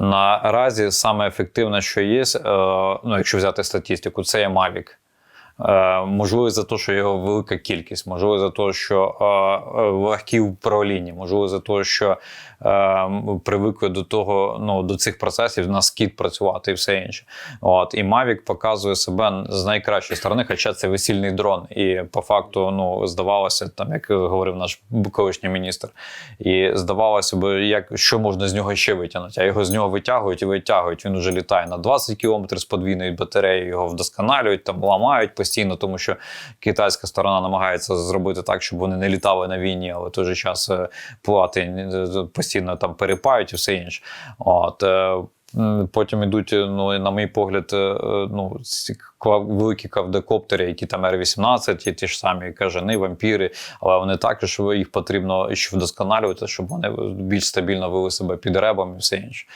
Наразі саме ефективне, що є, е, ну якщо взяти статистику, це є Mavic. Е, Можливо, за те, що його велика кількість, можливо, за те, що е, е, легкі в управлінні, можливо, за те, що привикли до того, ну до цих процесів на скіт працювати і все інше. От і Mavic показує себе з найкращої сторони, хоча це весільний дрон. І по факту, ну здавалося, там як говорив наш колишній міністр, і здавалося б, як що можна з нього ще витягнути. А його з нього витягують і витягують. Він уже літає на 20 км з подвійною батареєю, його вдосконалюють, там ламають постійно, тому що китайська сторона намагається зробити так, щоб вони не літали на війні, але в той же час е, плати е, постійно там перепають і все інше. От. е, Потім йдуть, ну, на мій погляд, ну, великі кавдокоптери, які там Р-18, і ті ж самі кажани, вампіри, але вони також їх потрібно ще вдосконалювати, щоб вони більш стабільно вели себе під ребом і все інше.